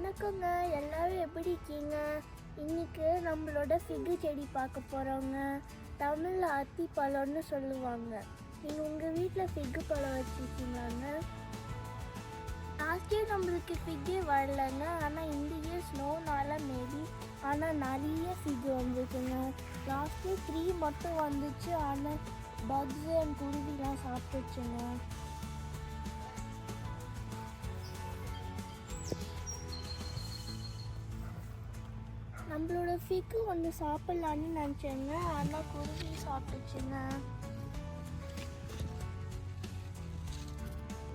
வணக்கங்க. எல்லாரும் எப்படி இருக்கீங்க? இன்னைக்கு நம்மளோட ஃபிகு செடி பார்க்க போகிறோங்க தமிழில் அத்தி பழம்னு சொல்லுவாங்க. நீங்கள் உங்கள் வீட்டில் ஃபிகு பழம் வச்சுருக்கீங்களாங்க? லாஸ்ட் இயர் நம்மளுக்கு சிகே வரலங்க. ஆனால் இந்த இயர் ஸ்னோனால மேபி ஆனால் நிறைய ஃபிகு வந்துச்சுங்க. லாஸ்ட் இயர் த்ரீ மட்டும் வந்துச்சு. ஆனால் பக்ஸ் அண்ட் குருவிலாம் சாப்பிட்டுச்சுங்க. நம்மளோட ஃபிக்கு ஒன்று சாப்பிட்லான்னு நினச்சேங்க. ஆனால் குருவி சாப்பிட்டுச்சுங்க.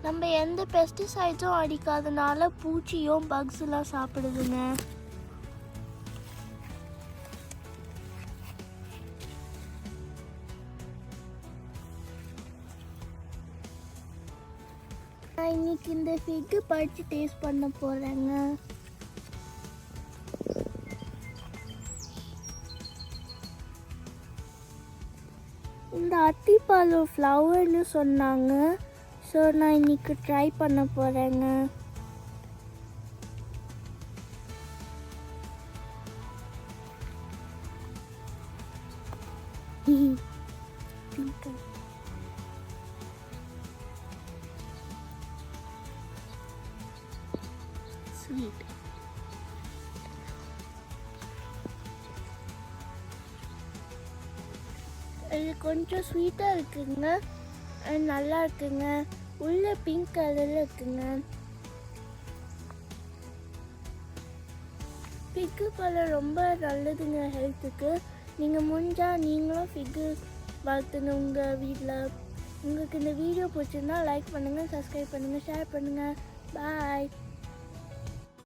நம்ம எந்த பெஸ்டிசைட்ஸும் அடிக்காதனால பூச்சியும் பக்ஸ்லாம் சாப்பிடுதுங்க. நான் இன்னைக்கு இந்த ஃபிக்கு படித்து டேஸ்ட் பண்ண போகிறேங்க இந்த அத்திப்பழம் ஃப்ளவர்னு சொன்னாங்க. ஸோ நான் இன்னைக்கு ட்ரை பண்ண போகிறேங்க ஸ்வீட் இது கொஞ்சம் ஸ்வீட்டாக இருக்குங்க. நல்லா இருக்குங்க. உள்ள பிங்க் கலரில் இருக்குங்க. ஃபிக்கு பழம் ரொம்ப நல்லதுங்க ஹெல்த்துக்கு நீங்கள் முடிஞ்சால் நீங்களும் ஃபிக்கு வளர்த்துங்க உங்கள் வீட்டில் உங்களுக்கு இந்த வீடியோ பிடிச்சிருந்தா லைக் பண்ணுங்கள் சப்ஸ்கிரைப் பண்ணுங்கள் ஷேர் பண்ணுங்கள் பாய்